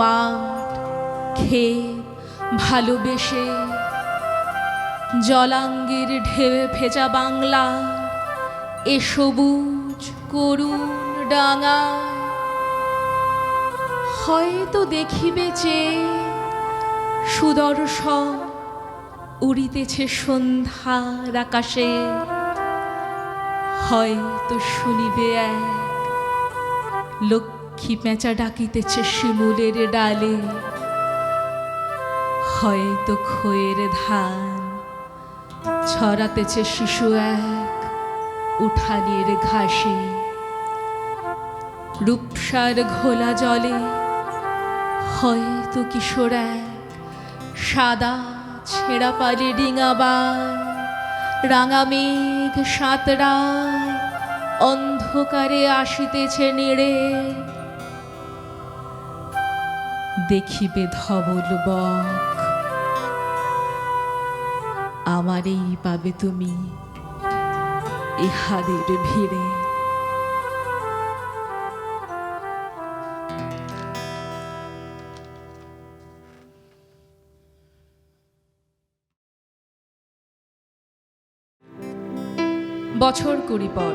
মাঠ খেয়ে ভালোবেসে জলাঙ্গির ঢেউ ভেজা বাংলা, এ সবুজ করুণ ডাঙা। হয়তো দেখিবে যে সুদর্শন উড়িতেছে সন্ধ্যার আকাশে, হয়তো শুনিবে এক লক্ষ্মী পেঁচা ডাকিতেছে শিমুলের ডালে। হয়তো খয়ের ধান ছড়াতেছে শিশু এক উঠানের ঘাসে। রূপসার ঘোলা জলে হয়তো কিশোর এক সাদা ছেঁড়া পালে ডিঙাবায় রাঙা মেঘ সাঁতরায় অন্ধকারে আসিতেছে নেড়ে দেখিবে ধবল বক। আমারই পাবে তুমি ইহাদের ভিড়ে। বছর কুড়ি পর।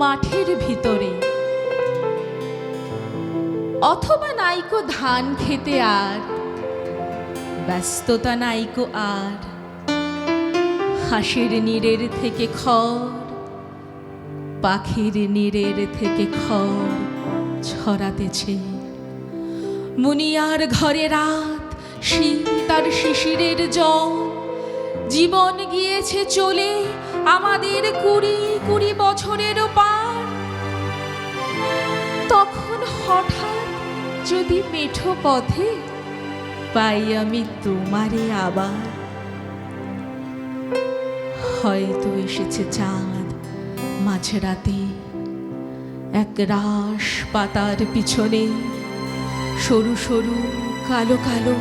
মাঠের ভিতরে। অথবা নাইকো ধান খেতে আর, ব্যস্ততা নাইকো আর। হাঁসের নীড়ের থেকে খড়, পাখির নীড়ের থেকে খড় ছড়াতেছে। মুনিয়ার ঘরে রাত শীত আর শিশিরের জল, জীবন গিয়েছে চলে আমাদের কুড়ি কুড়ি বছরের পার। তখন হঠাৎ যদি মেঠো পথে পাই আমি তোমারে আবার। হয়তো এসেছে চাঁদ মাঝরাতে, এক রাস পাতার পিছনে। সরু সরু, কালো কালো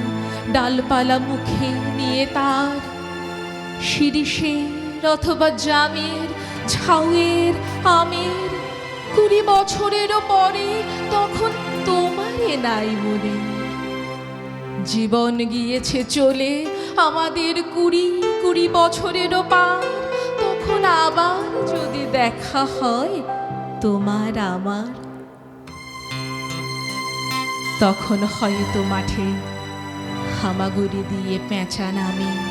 ডালপালা মুখে নিয়ে তার শিরিষের অথবা জামের, ঝাউয়ের, আমের, কুড়ি বছরেরও পরে তখন তোমারে নাই মনে। জীবন গিয়েছে চলে আমাদের কুড়ি কুড়ি বছরেরও পার, তখন আবার যদি দেখা হয় তোমার আমার। তখন হয়তো মাঠে হামাগুড়ি দিয়ে পেঁচা নামে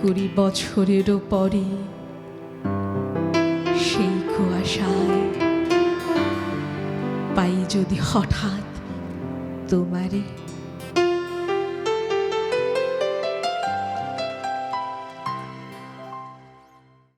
কুড়ি বছরেরও পরে সেই কুয়াশায় পাই যদি হঠাৎ তোমারে